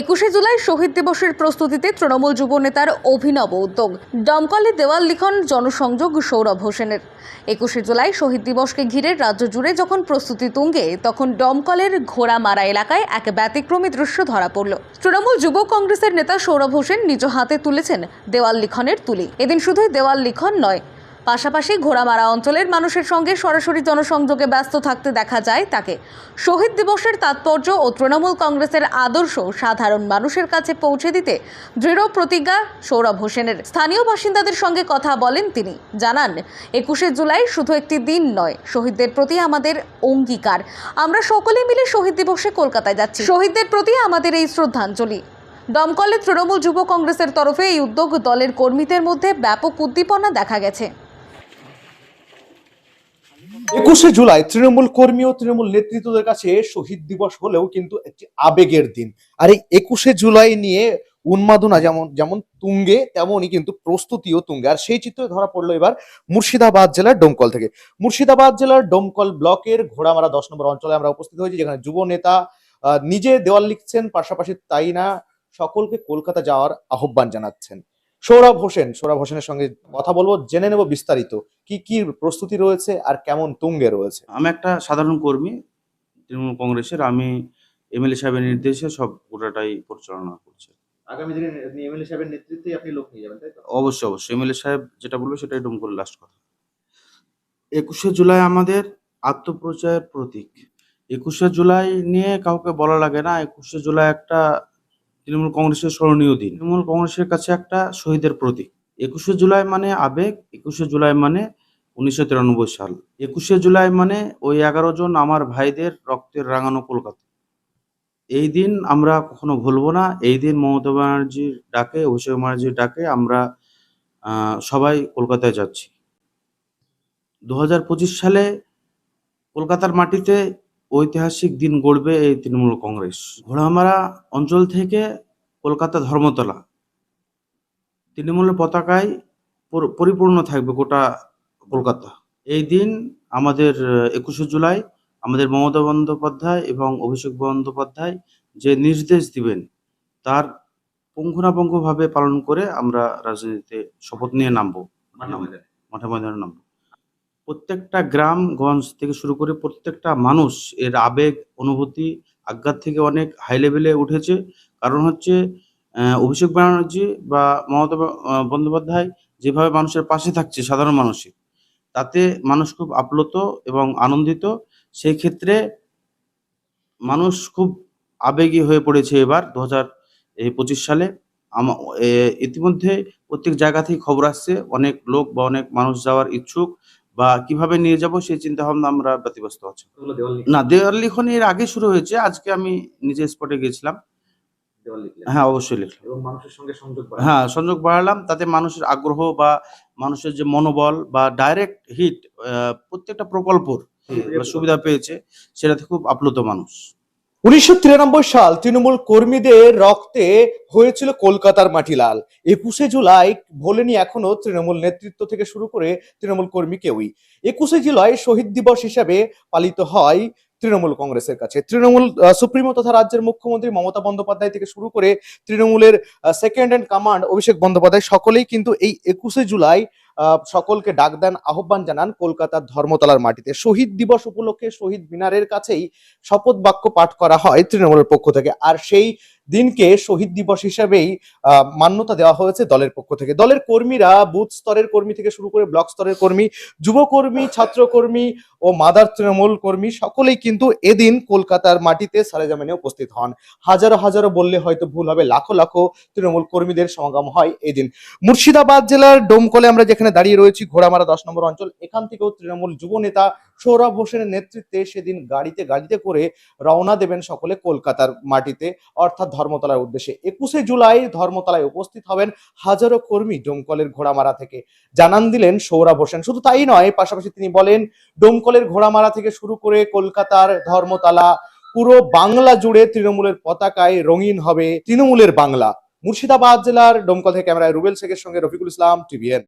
একুশে জুলাই শহীদ দিবসের প্রস্তুতিতে তৃণমূল যুব নেতার অভিনব উদ্যোগ। দমকলে দেওয়াল লিখন জনসংযোগ সৌরভ হোসেনের। একুশে জুলাই শহীদ দিবসকে ঘিরে রাজ্য জুড়ে যখন প্রস্তুতি তুঙ্গে, তখন দমকলের ঘোড়ামারা এলাকায় এক ব্যতিক্রমী দৃশ্য ধরা পড়ল। তৃণমূল যুব কংগ্রেসের নেতা সৌরভ হোসেন নিজ হাতে তুলেছেন দেওয়াল লিখনের তুলি। এদিন শুধুই দেওয়াল লিখন নয় পাশাপাশি ঘোড়ামারা অঞ্চলের মানুষের সঙ্গে সরাসরি জনসংযোগে ব্যস্ত থাকতে দেখা যায় তাকে। শহীদ দিবসের তাৎপর্য ও তৃণমূল কংগ্রেসের আদর্শ সাধারণ মানুষের কাছে পৌঁছে দিতে দৃঢ় প্রতিজ্ঞা সৌরভ হোসেনের। স্থানীয় বাসিন্দাদের সঙ্গে কথা বলেন তিনি। জানান, একুশে জুলাই শুধু একটি দিন নয়, শহীদদের প্রতি আমাদের অঙ্গীকার। আমরা সকলে মিলে শহীদ দিবসে কলকাতায় যাচ্ছি। শহীদদের প্রতি আমাদের এই শ্রদ্ধাঞ্জলি। দমকলে তৃণমূল যুব কংগ্রেসের তরফে এই উদ্যোগ দলের কর্মীদের মধ্যে ব্যাপক উদ্দীপনা দেখা গেছে। একুশে জুলাই তৃণমূল কর্মী ও তৃণমূল নেতৃত্বদের কাছে শহীদ দিবস হলেও কিন্তু একটি আবেগের দিন। আর এই একুশে জুলাই নিয়ে উন্মাদনা যেমন যেমন তুঙ্গে, তেমনই কিন্তু প্রস্তুতিও তুঙ্গে। আর সেই চিত্রে ধরা পড়ল এবার মুর্শিদাবাদ জেলার ডোমকল থেকে। মুর্শিদাবাদ জেলার ডোমকল ব্লকের ঘোড়ামারা দশ নম্বর অঞ্চলে আমরা উপস্থিত হয়েছি, যেখানে যুব নেতা নিজে দেওয়াল লিখছেন, পাশাপাশি তাই না সকলকে কলকাতা যাওয়ার আহ্বান জানাচ্ছেন। সৌরভ হোসেন সৌরভ হোসেনের সঙ্গে কথা বলব জেনে নেব বিস্তারিত। কি কি প্রস্তুতি রয়েছে আর কেমন তুঙ্গে রয়েছে? আমি একটা সাধারণ কর্মী তৃণমূল কংগ্রেসের। আমি এমএলএ সাহেবের নির্দেশে সব গোটাটাই পরিচালনা করছি। আগামী দিনে এমএলএ সাহেবের নেতৃত্বে আপনি লোক নিয়ে যাবেন তাই তো? অবশ্যই অবশ্যই। এমএলএ সাহেব যেটা বলবে সেটাই ডুম করে লাস্ট কথা। একুশে জুলাই আমাদের আত্মপ্রচারের প্রতীক। একুশে জুলাই নিয়ে কাউকে বলা লাগে না। একুশে জুলাই একটা তৃণমূল কংগ্রেসের স্মরণীয় দিন। তৃণমূল কংগ্রেসের কাছে একটা শহীদের প্রতীক। একুশে জুলাই মানে আবেগ, একুশে জুলাই মানে উনিশশো তিরানব্বই সাল। একুশে জুলাই মানে ওই এগারো জন আমার ভাইদের রক্তের রাঙানো কলকাতা। এই দিন আমরা কখনো ভুলবো না। এই দিন মমতা ব্যানার্জির ডাকে, অভিষেক ব্যানার্জির ডাকে আমরা সবাই কলকাতায় যাচ্ছি। দু হাজার পঁচিশ সালে কলকাতার মাটিতে ঐতিহাসিক দিন গড়বে এই তৃণমূল কংগ্রেস। ঘোড়ামারা অঞ্চল থেকে কলকাতা ধর্মতলা। তৃণমূলের পতাকায় পরিপূর্ণ থাকবে গোটা কলকাতা। এই দিন আমাদের একুশে জুলাই আমাদের মমতা বন্দ্যোপাধ্যায় এবং অভিষেক বন্দ্যোপাধ্যায় যে নির্দেশ দিবেন তার পুঙ্খানুপুঙ্খভাবে পালন করে আমরা রাজনীতিতে শপথ নিয়ে নামবো। মাঠে ময়দানে? নামবো। প্রত্যেকটা গ্রাম গঞ্জ থেকে শুরু করে প্রত্যেকটা মানুষ এর আবেগ অনুভূতি আজ্ঞার থেকে অনেক হাই লেভেলে উঠেছে। কারণ হচ্ছে অভিষেক ব্যানার্জি বা মমতা বন্দ্যোপাধ্যায় যেভাবে মানুষের পাশে থাকছে সাধারণ মানুষের তাতে মানুষ খুব আপ্লুত এবং আনন্দিত। সেই ক্ষেত্রে মানুষ খুব আবেগী হয়ে পড়েছে এবার দু হাজার পঁচিশ সালে। আমা- ইতিমধ্যে প্রত্যেক জায়গা থেকে খবর আসছে অনেক লোক বা অনেক মানুষ যাওয়ার ইচ্ছুক বা কীভাবে নিয়ে যাব সেই চিন্তা ভাবনা আমরা ব্যতিব্যস্ত আছি। না দেওয়াল লিখন এর আগে শুরু হয়েছে আজকে আমি নিজে স্পটে গেছিলাম হ্যাঁ অবশ্যই লিখলাম। এবং মানুষের সঙ্গে সংযোগ হ্যাঁ সংযোগ বাড়ালাম তাতে মানুষের আগ্রহ বা মানুষের যে মনোবল বা ডাইরেক্ট হিট প্রত্যেকটা প্রকল্পর সুবিধা পেয়েছে সেটাতে খুব আপ্লুত মানুষ। উনিশশো তিরানব্বই সাল তৃণমূল কর্মীদের রক্তে হয়েছিল কলকাতার মাটি লাল একুশে জুলাই ভোলেনি এখনও তৃণমূল নেতৃত্ব থেকে শুরু করে তৃণমূল কর্মী কেউই। একুশে জুলাই শহীদ দিবস হিসাবে পালিত হয় তৃণমূল কংগ্রেসের কাছে। তৃণমূল সুপ্রিমো তথা রাজ্যের মুখ্যমন্ত্রী মমতা বন্দ্যোপাধ্যায় থেকে শুরু করে তৃণমূলের second and command Abhishek Bandyopadhyay সকলেই কিন্তু এই একুশে জুলাই সকলকে ডাক দেন, আহ্বান জানান কলকাতার ধর্মতলার মাটিতে। শহীদ দিবস উপলক্ষে শহীদ মিনারের কাছেই শপথ বাক্য পাঠ করা হয় তৃণমূলের পক্ষ থেকে। আর সেই দিনকে শহীদ দিবস হিসেবেই মান্যতা দেওয়া হয়েছে দলের পক্ষ থেকে। দলের কর্মীরা, বুথ স্তরের কর্মী থেকে শুরু করে ব্লক স্তরের কর্মী, যুবকর্মী, ছাত্রকর্মী ও মাদার তৃণমূল কর্মী সকলেই কিন্তু এদিন কলকাতার মাটিতে সারেজামিনে উপস্থিত হন। হাজারো হাজারো বললে হয়তো ভুল হবে, লাখো লাখো তৃণমূল কর্মীদের সমাগম হয় এদিন। মুর্শিদাবাদ জেলার ডোমকলে আমরা যেখানে দাঁড়িয়ে রয়েছি ঘোড়ামারা দশ নম্বর অঞ্চল। এখান থেকেও তৃণমূল যুব নেতা সৌরভ হোসেনের নেতৃত্বে সেদিন গাড়িতে গাড়িতে করে রওনা দেবেন সকলে কলকাতার মাটিতে, অর্থাৎ ধর্মতলার উদ্দেশ্যে। একুশে জুলাই ধর্মতলায় উপস্থিত হবেন হাজারো কর্মী ডোমকলের ঘোড়ামারা থেকে। জানান দিলেন সৌরভ হোসেন শুধু তাই নয়, পাশাপাশি তিনি বলেন, ডোমকলের ঘোড়ামারা থেকে শুরু করে কলকাতার ধর্মতলা, পুরো বাংলা জুড়ে তৃণমূলের পতাকায় রঙিন হবে তৃণমূলের বাংলা। মুর্শিদাবাদ জেলার ডোমকল থেকে ক্যামেরায় রুবেল শেখের সঙ্গে রফিকুল ইসলাম, টিভিএন।